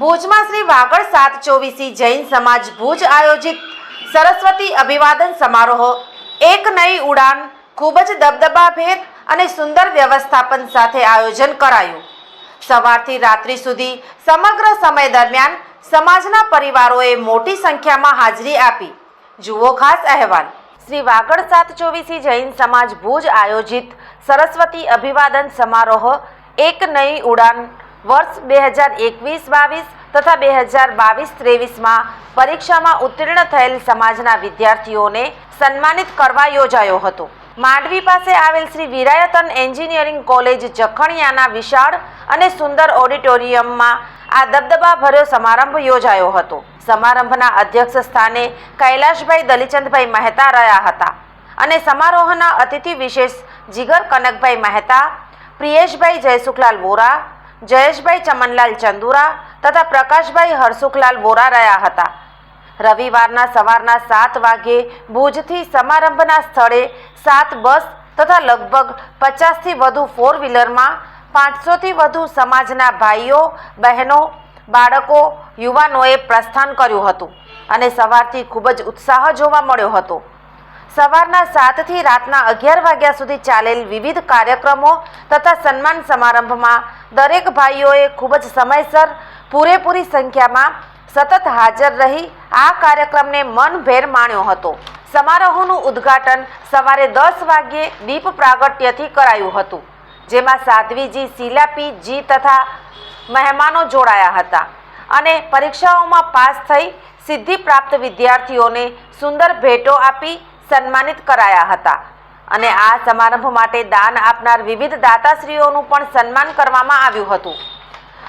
ભુજમાં શ્રી વાગડ સાત ચોવીસી જૈન સમાજ ભુજ આયોજિત સરસ્વતી અભિવાદન સમારોહ, એક નઈ ઉડાન, ખૂબ જ દબદબાભેર અને સુંદર વ્યવસ્થાપન સાથે આયોજન કરાયું. સવારથી રાત્રિ સુધી સમગ્ર સમય દરમિયાન સમાજના પરિવારોએ મોટી સંખ્યામાં હાજરી આપી. જુઓ ખાસ અહેવાલ. શ્રી વાગડ સાત ચોવીસી જૈન સમાજ ભુજ આયોજિત સરસ્વતી અભિવાદન સમારોહ, એક નઈ ઉડાન વર્ષ બે હજાર એકવીસ બાવીસ તથા બે હજાર બાવીસ ત્રેવીસમાં પરીક્ષામાં ઉત્તીર્ણ થયેલ સમાજના વિદ્યાર્થીઓને સન્માનિત કરવા યોજાયો હતો. માંડવી પાસે આવેલ શ્રી વિરાયતન એન્જિનિયરિંગ કોલેજ જખણિયાના વિશાળ અને સુંદર ઓડિટોરિયમમાં આ દબદબા ભર્યો સમારંભ યોજાયો હતો. સમારંભના અધ્યક્ષ સ્થાને કૈલાશભાઈ દલીચંદભાઈ મહેતા રહ્યા હતા અને સમારોહના અતિથિ વિશેષ જીગર કનકભાઈ મહેતા, પ્રિયેશભાઈ જયસુખલાલ વોરા જયેશભાઈ ચમનલાલ ચંદુરા તથા પ્રકાશભાઈ હરસુખલાલ વોરા રહ્યા હતા. રવિવારના સવારના સાત વાગ્યે ભુજથી સમારંભના સ્થળે સાત બસ તથા લગભગ પચાસથી વધુ ફોર વ્હીલરમાં પાંચસોથી વધુ સમાજના ભાઈઓ, બહેનો, બાળકો, યુવાનોએ પ્રસ્થાન કર્યું હતું અને સવારથી ખૂબ જ ઉત્સાહ જોવા મળ્યો હતો. સવારના સાતથી રાતના અગિયાર વાગ્યા સુધી ચાલેલ વિવિધ કાર્યક્રમો તથા સન્માન સમારંભમાં દરેક ભાઈઓએ ખૂબ જ સમયસર, પૂરેપૂરી સંખ્યામાં સતત હાજર રહી આ કાર્યક્રમને મનભેર માણ્યો હતો. સમારોહનું ઉદ્ઘાટન સવારે દસ વાગ્યે દીપ પ્રાગટ્યથી કરાયું હતું, જેમાં સાધ્વીજી, શીલાપી, જી તથા મહેમાનો જોડાયા હતા અને પરીક્ષાઓમાં પાસ થઈ સિદ્ધિ પ્રાપ્ત વિદ્યાર્થીઓને સુંદર ભેટો આપી સન્માનિત કરાયા હતા. અને આ સમારંભ માટે દાન આપનાર વિવિધ દાતાશ્રીઓનું પણ સન્માન કરવામાં આવ્યું હતું.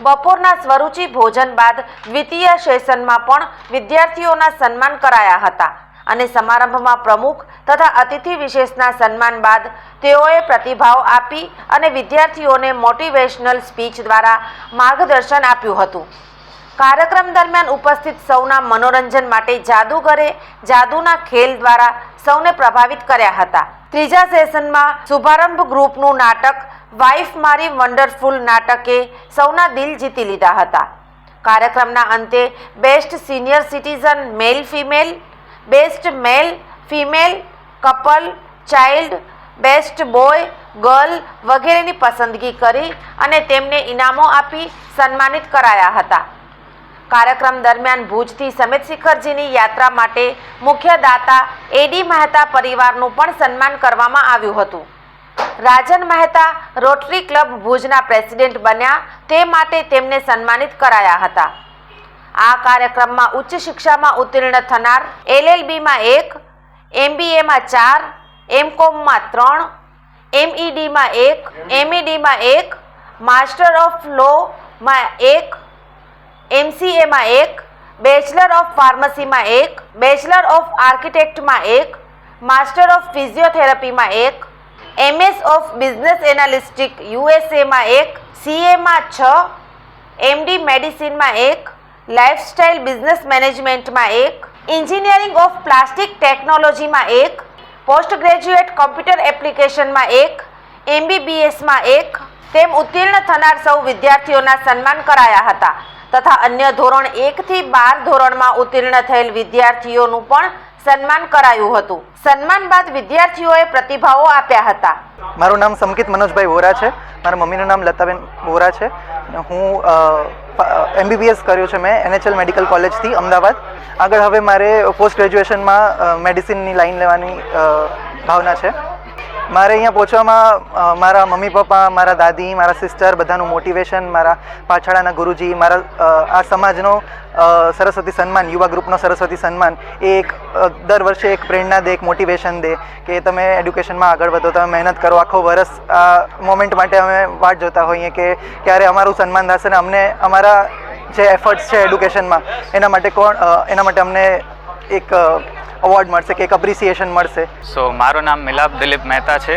બપોરના સ્વરૂચિ ભોજન બાદ દ્વિતીય સેશનમાં પણ વિદ્યાર્થીઓના સન્માન કરાયા હતા અને સમારંભમાં પ્રમુખ તથા અતિથિ વિશેષના સન્માન બાદ તેઓએ પ્રતિભાવ આપી અને વિદ્યાર્થીઓને મોટિવેશનલ સ્પીચ દ્વારા માર્ગદર્શન આપ્યું હતું. કાર્યક્રમ દરમિયાન ઉપસ્થિત સૌના મનોરંજન માટે જાદુગરે જાદુના ખેલ દ્વારા સૌને પ્રભાવિત કર્યા હતા. ત્રીજા સેશનમાં શુભારંભ ગ્રુપનું નાટક વાઇફ મારી વન્ડરફુલ નાટકે સૌના દિલ જીતી લીધા હતા. કાર્યક્રમના અંતે best senior citizen male female best male female couple child best boy girl વગેરેની પસંદગી કરી અને તેમને ઇનામો આપી સન્માનિત કરાયા હતા. કાર્યક્રમ દરમિયાન ભુજથી સમિત શિખરજીની યાત્રા માટે મુખ્ય દાતા એડી મહેતા પરિવારનું પણ સન્માન કરવામાં આવ્યું હતું. રાજન મહેતા રોટરી ક્લબ ભુજના પ્રેસિડેન્ટ બન્યા. તે માટે તેમને સન્માનિત કરાયા હતા. આ કાર્યક્રમમાં ઉચ્ચ શિક્ષામાં ઉત્તીર્ણ થનાર એલએલબીમાં એક, એમબીએમાં ચાર, એમકોમમાં ત્રણ, એમઈડીમાં એક એમઈડીમાં એક, માસ્ટર ઓફ લોમાં એક એમસીએમાં એક બેચલર ઓફ ફાર્મસીમાં એક બેચલર ઓફ આર્કિટેક્ટમાં એક માસ્ટર ઓફ ફિઝિયોથેરાપીમાં એક એમએસ ઓફ બિઝનેસ એનાલિસ્ટિક યુએસએમાં એક સીએમાં છ એમડી મેડિસિનમાં એક લાઇફસ્ટાઇલ બિઝનેસ મેનેજમેન્ટમાં એક એન્જિનિયરિંગ ઓફ પ્લાસ્ટિક ટેકનોલોજીમાં એક પોસ્ટ ગ્રેજ્યુએટ કોમ્પ્યુટર એપ્લિકેશનમાં એક એમબીબીએસમાં એક તેમ ઉત્તીર્ણ થનાર સૌ વિદ્યાર્થીઓના સન્માન કરાયા હતા તથા અન્ય ધોરણ એકથી બાર ધોરણમાં ઉત્તીર્ણ થયેલ વિદ્યાર્થીઓનું પણ સન્માન કરાયું હતું. સન્માન બાદ વિદ્યાર્થીઓએ પ્રતિભાવો આપ્યા હતા. મારું નામ સમકિત મનોજભાઈ વોરા છે. મારા મમ્મીનું નામ લતાબેન વોરા છે. હું એમબીબીએસ કર્યું છે મેં એનએચએલ મેડિકલ કોલેજથી અમદાવાદ. આગળ હવે મારે પોસ્ટ ગ્રેજ્યુએશનમાં મેડિસિનની લાઈન લેવાની ભાવના છે. મારે અહીંયા પહોંચવામાં મારા મમ્મી પપ્પા, મારા દાદી, મારા સિસ્ટર બધાનું મોટિવેશન મારા પાછળના ગુરુજી, મારા આ સમાજનો સરસ્વતી સન્માન, યુવા ગ્રુપનો સરસ્વતી સન્માન એ એક દર વર્ષે એક પ્રેરણા દે, એક મોટિવેશન દે કે તમે એડ્યુકેશનમાં આગળ વધો, તમે મહેનત કરો. આખો વરસ આ મોમેન્ટ માટે અમે વાટ જોતા હોઈએ કે ક્યારે અમારું સન્માન થશે ને અમને અમારા જે એફર્ટ્સ છે એડ્યુકેશનમાં એના માટે કોણ એના માટે અમને એક અવોર્ડ મળશે કે એક અપ્રિસિએશન મળશે? સો મારું નામ મિલાપ દિલીપ મહેતા છે.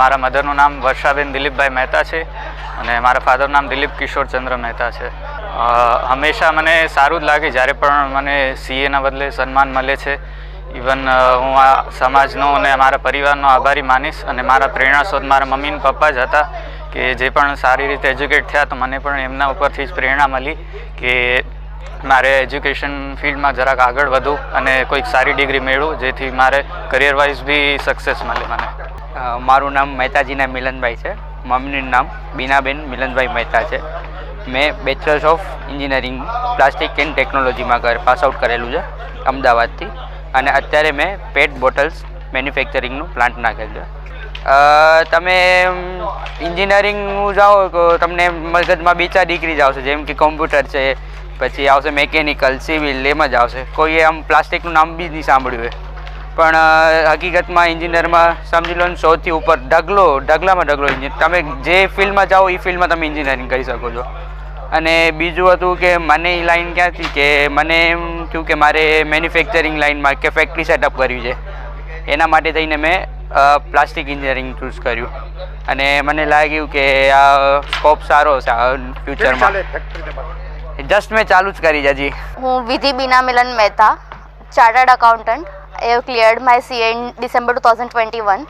મારા મધરનું નામ વર્ષાબેન દિલીપભાઈ મહેતા છે અને મારા ફાધરનું નામ દિલીપ કિશોરચંદ્ર મહેતા છે. હંમેશા મને સારું જ લાગે જ્યારે પણ મને સીએના બદલે સન્માન મળે છે. ઇવન હું આ સમાજનો અને મારા પરિવારનો આભારી માનીશ અને મારા પ્રેરણા સ્ત્રોત મારા મમ્મી અને પપ્પા જ હતા કે જે પણ સારી રીતે એજ્યુકેટ થયા તો મને પણ એમના ઉપરથી જ પ્રેરણા મળી કે મારે એજ્યુકેશન ફિલ્ડમાં જરાક આગળ વધું અને કોઈક સારી ડિગ્રી મેળવું, જેથી મારે કરિયર વાઇઝ બી સક્સેસ મળે મને. મારું નામ મહેતાજીના મિલનભાઈ છે. મમ્મીનું નામ બીનાબેન મિલનભાઈ મહેતા છે. મેં bachelors of engineering plastic and ટેકનોલોજીમાં પાસ આઉટ કરેલું છે, અમદાવાદથી. અને અત્યારે મેં પેટ બોટલ્સ મેન્યુફેક્ચરિંગનું પ્લાન્ટ નાખેલ છે. તમે એન્જિનિયરિંગનું જાઓ, તો તમને મગજમાં બે ચાર ડિગ્રી જાવ છો જેમ કે કોમ્પ્યુટર છે પછી આવશે મેકેનિકલ સિવિલ એમ જ આવશે. કોઈએ આમ પ્લાસ્ટિકનું નામ બી નહીં સાંભળ્યું હોય પણ હકીકતમાં એન્જિનિયરમાં સમજી લો ને સૌથી ઉપર ઢગલો ઢગલામાં ઢગલો એન્જિનિયર. તમે જે ફિલ્ડમાં જાઓ એ ફિલ્ડમાં તમે એન્જિનિયરિંગ કરી શકો છો. અને બીજું હતું કે મને એ લાઈન ક્યાંથી કે મને એમ થયું કે મારે મેન્યુફેક્ચરિંગ લાઈનમાં કે ફેક્ટરી સેટઅપ કરવી છે. એના માટે થઈને મેં પ્લાસ્ટિક એન્જિનિયરિંગ ચૂઝ કર્યું. અને મને લાગ્યું કે આ સ્કોપ સારો છે ફ્યુચરમાં જસ્ટ મેં ચાલુ જ કરી હજી હું Vidhi Bina Milan Mehta chartered accountant I have cleared my CA in December 2021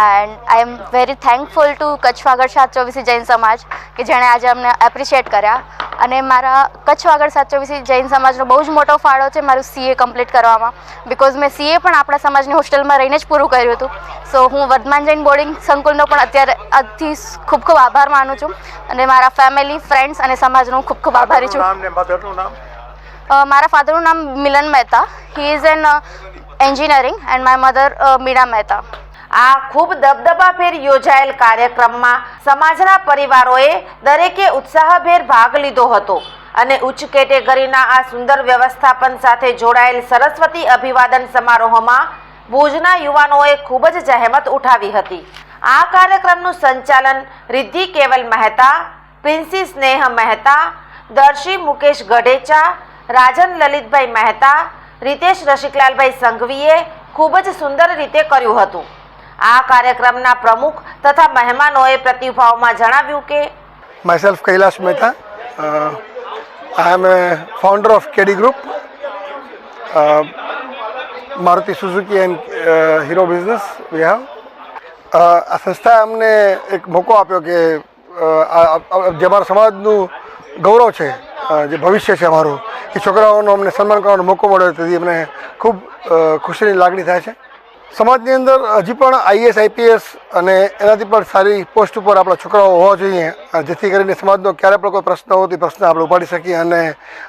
and I am very thankful to Kutch Vagad Sat Chovisi Jain સમાજ કે જેણે આજે અમને એપ્રિશિએટ કર્યા. અને મારા કચ્છ વાગડ સાતચોવીસી જૈન સમાજનો બહુ જ મોટો ફાળો છે મારું સીએ કમ્પ્લીટ કરવામાં. બિકોઝ મેં સીએ પણ આપણા સમાજની હોસ્ટેલમાં રહીને જ પૂરું કર્યું હતું. સો હું વર્ધમાન જૈન બોર્ડિંગ સંકુલનો પણ અત્યારે આજથી ખૂબ ખૂબ આભાર માનું છું. અને મારા ફેમિલી ફ્રેન્ડ્સ અને સમાજનો ખૂબ ખૂબ આભારી છું. મારા ફાધરનું નામ Milan Mehta. He is an engineering and my mother Meena Mehta. આ ખૂબ દબદબાભેર યોજાયેલ કાર્યક્રમમાં સમાજના પરિવારોએ દરેકે ઉત્સાહભેર ભાગ લીધો હતો અને ઉચ્ચ કેટેગરીના આ સુંદર વ્યવસ્થાપન સાથે જોડાયેલ સરસ્વતી અભિવાદન સમારોહમાં ભુજના યુવાનોએ ખૂબ જ જહેમત ઉઠાવી હતી. આ કાર્યક્રમનું સંચાલન રિદ્ધિ કેવલ મહેતા, પ્રિન્સી સ્નેહ મહેતા, દર્શી મુકેશ ગઢેચા રાજન લલિતભાઈ મહેતા રીતેશ રસિકલાલભાઈ સંઘવીએ ખૂબ જ સુંદર રીતે કર્યું હતું. આ કાર્યક્રમના પ્રમુખ તથા મહેમાનોએ પ્રતિભાવમાં જણાવ્યું કે myself Kailash Mehta. I am Group, uh, Maruti Suzuki and uh, Hero Business we have. Uh, આ સંસ્થાએ અમને એક મોકો આપ્યો કે જે અમારા સમાજનું ગૌરવ છે જે ભવિષ્ય છે અમારું એ છોકરાઓનો અમને સન્માન કરવાનો મોકો મળ્યો તેથી અમને ખૂબ ખુશીની લાગણી થાય છે. સમાજની અંદર હજી પણ આઈએસ આઈપીએસ અને એનાથી પણ સારી પોસ્ટ ઉપર આપણા છોકરાઓ હોવા જોઈએ જેથી કરીને સમાજનો ક્યારે પણ કોઈ પ્રશ્ન હોય તો પ્રશ્ન આપણે ઉપાડી શકીએ અને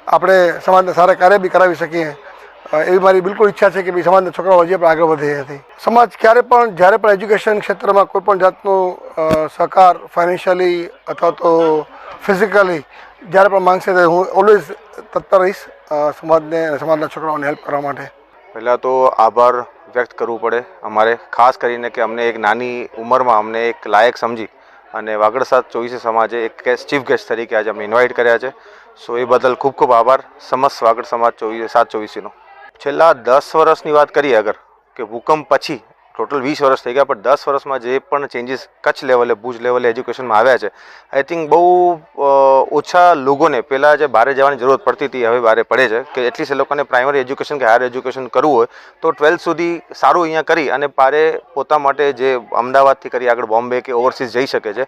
આપણે સમાજને સારા કાર્ય બી કરાવી શકીએ. એવી મારી બિલકુલ ઈચ્છા છે કે ભાઈ સમાજના છોકરાઓ હજી પણ આગળ વધે હતી સમાજ ક્યારે પણ, જ્યારે પણ એજ્યુકેશન ક્ષેત્રમાં કોઈ પણ જાતનું સહકાર ફાઇનાન્શિયલી અથવા તો ફિઝિકલી જ્યારે પણ માંગશે ત્યારે હું ઓલવેઝ તત્પર રહીશ સમાજને સમાજના છોકરાઓને હેલ્પ કરવા માટે. પહેલાં તો આભાર વ્યક્ત કરવું પડે. અમારે ખાસ કરીને કે અમને એક નાની ઉંમરમાં અમને એક લાયક સમજી અને વાગડસાદ ચોવીસે સમાજે એક ચીફ ગેસ્ટ તરીકે આજે અમને ઇન્વાઇટ કર્યા છે. સો એ બદલ ખૂબ ખૂબ આભાર. સમસ્ત વાગડ સમાજ ચોવીસ, સાત ચોવીસીનો. છેલ્લા દસ વર્ષની વાત કરીએ અગર કે ભૂકંપ પછી ટોટલ વીસ વર્ષ થઈ ગયા, પણ દસ વર્ષમાં જે પણ ચેન્જીસ કચ્છ લેવલે ભુજ લેવલે એજ્યુકેશનમાં આવ્યા છે આઈ થિંક બહુ ઓછા લોકોને પહેલાં જે બહાર જવાની જરૂરત પડતી હતી, હવે બહાર પડે છે, કે એટલીસ્ટ એ લોકોને પ્રાઇમરી એજ્યુકેશન કે હાયર એજ્યુકેશન કરવું હોય, તો ટ્વેલ્થ સુધી સારું અહીંયા કરી અને પારે પોતા માટે જે અમદાવાદથી કરી આગળ બોમ્બે કે ઓવરસીઝ જઈ શકે છે.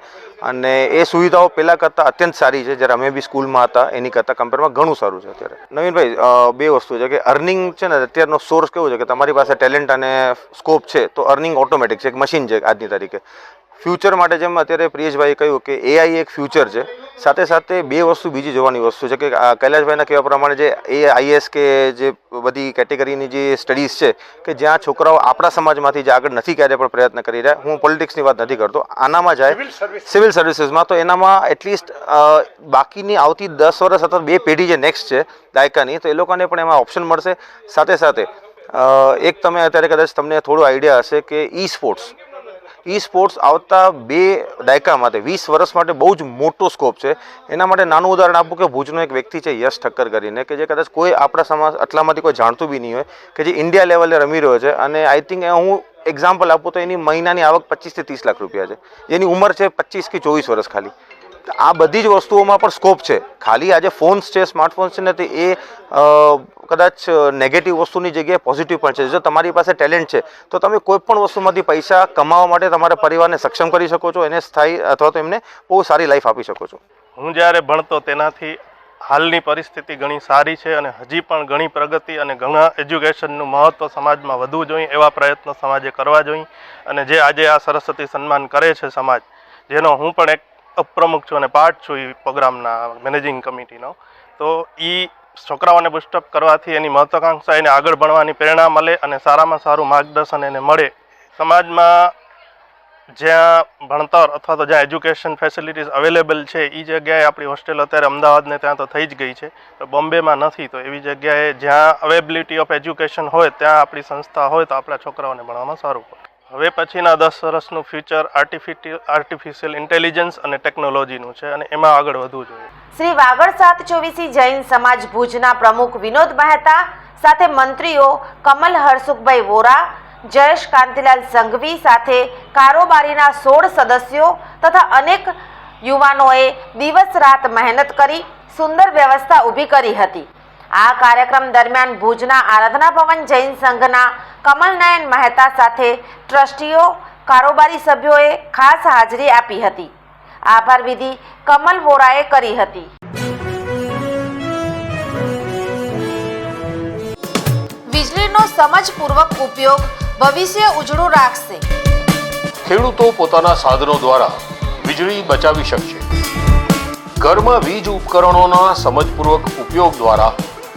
અને એ સુવિધાઓ પહેલાં કરતાં અત્યંત સારી છે, જ્યારે અમે બી સ્કૂલમાં હતા, એની કરતાં કમ્પેરમાં ઘણું સારું છે અત્યારે. નવીનભાઈ બે વસ્તુ છે કે અર્નિંગ છે ને અત્યારનો સોર્સ કેવો છે કે તમારી પાસે ટેલેન્ટ અને સ્કોપ છે તો અર્નિંગ ઓટોમેટિક છે એક મશીન છે આજની તારીખે. ફ્યુચર માટે જેમ અત્યારે પ્રિયેશભાઈએ કહ્યું કે એઆઈ એક ફ્યુચર છે સાથે સાથે બે વસ્તુ બીજી જોવાની વસ્તુ છે કે કૈલાશભાઈના કહેવા પ્રમાણે જે એ આઈએસ કે જે બધી કેટેગરીની જે સ્ટડીઝ છે કે જ્યાં છોકરાઓ આપણા સમાજમાંથી જે આગળ નથી ક્યારે પણ પ્રયત્ન કરી રહ્યા હું પોલિટિક્સની વાત નથી કરતો આનામાં જાય સિવિલ સર્વિસીસમાં તો એનામાં એટલીસ્ટ બાકીની આવતી દસ વર્ષ અથવા બે પેઢી જે નેક્સ્ટ છે દાયકાની તો એ લોકોને પણ એમાં ઓપ્શન મળશે. સાથે સાથે એક તમે અત્યારે કદાચ તમને થોડું આઈડિયા હશે કે ઈ સ્પોર્ટ્સ ઈ સ્પોર્ટ્સ આવતા બે દાયકા માટે, વીસ વર્ષ માટે બહુ જ મોટો સ્કોપ છે. એના માટે નાનું ઉદાહરણ આપું કે ભુજનો એક વ્યક્તિ છે, યશ ઠક્કર કરીને, કે જે કદાચ કોઈ આપણા સમાજ આટલામાંથી કોઈ જાણતું બી નહીં હોય, કે જે ઇન્ડિયા લેવલે રમી રહ્યો છે. અને આઈ થિંક હું એક્ઝામ્પલ આપું તો એની મહિનાની આવક પચીસથી ત્રીસ લાખ રૂપિયા છે. જેની ઉંમર છે પચીસ કે ચોવીસ વર્ષ ખાલી. આ બધી જ વસ્તુઓમાં પણ સ્કોપ છે. ખાલી આજે ફોન્સ છે સ્માર્ટફોન્સ છે ને તે એ કદાચ નેગેટિવ વસ્તુની જગ્યાએ પોઝિટિવ પણ છે. જો તમારી પાસે ટેલેન્ટ છે, તો તમે કોઈ પણ વસ્તુમાંથી પૈસા કમાવા માટે તમારા પરિવારને સક્ષમ કરી શકો છો, એને સ્થાયી અથવા તો એમને બહુ સારી લાઈફ આપી શકો છો. હું જ્યારે ભણતો તેનાથી હાલની પરિસ્થિતિ ઘણી સારી છે અને હજી પણ ઘણી પ્રગતિ અને ઘણા એજ્યુકેશનનું મહત્ત્વ સમાજમાં વધવું જોઈએ એવા પ્રયત્નો સમાજે કરવા જોઈએ. અને જે આજે આ સરસ્વતી સન્માન કરે છે સમાજ, જેનો હું પણ એક ઉપપ્રમુખ છું અને પાર્ટ છું એ પ્રોગ્રામના મેનેજિંગ કમિટીનો. તો એ છોકરાઓને બુસ્ટઅપ કરવાથી એની મહત્વાકાંક્ષા એને આગળ ભણવાની પ્રેરણા મળે અને સારામાં સારું માર્ગદર્શન એને મળે. સમાજમાં જ્યાં ભણતર અથવા તો જ્યાં એજ્યુકેશન ફેસિલિટીઝ અવેલેબલ છે એ જગ્યાએ આપણી હોસ્ટેલ અત્યારે અમદાવાદને ત્યાં તો થઈ જ ગઈ છે. તો બોમ્બેમાં નથી, તો એવી જગ્યાએ જ્યાં અવેબિલિટી ઓફ એજ્યુકેશન હોય, ત્યાં આપણી સંસ્થા હોય, તો આપણા છોકરાઓને ભણવામાં સારું પડે. હવે પછીના દસ વર્ષનું ફ્યુચર આર્ટિફિશિયલ આર્ટિફિશિયલ ઇન્ટેલિજન્સ અને ટેકનોલોજીનું છે અને એમાં આગળ વધવું જોઈએ. શ્રી વાગડ સાત ચોવીસી જૈન સમાજ ભુજના પ્રમુખ વિનોદ મહેતા, સાથે મંત્રીઓ કમલ હરસુખભાઈ વોરા, જયેશ કાંતિલાલ સંઘવી સાથે કારોબારીના સોળ સદસ્યો તથા અનેક યુવાનોએ દિવસ રાત મહેનત કરી, સુંદર વ્યવસ્થા ઊભી કરી હતી. આ કાર્યક્રમ દરમિયાન ભુજના આરાધના ભવન જૈન સંઘના કમલનયન મહેતા સાથે ટ્રસ્ટીઓ કારોબારી સભ્યોએ ખાસ હાજરી આપી હતી. આભાર વિધિ કમલ વોરાએ કરી હતી. વીજળીનો સમજપૂર્વક ઉપયોગ ભવિષ્ય ઉજળું રાખશે. ખેડૂતો પોતાના સાધનો દ્વારા વીજળી બચાવી શકશે. ઘરમાં વીજ ઉપકરણોના સમજપૂર્વક ઉપયોગ દ્વારા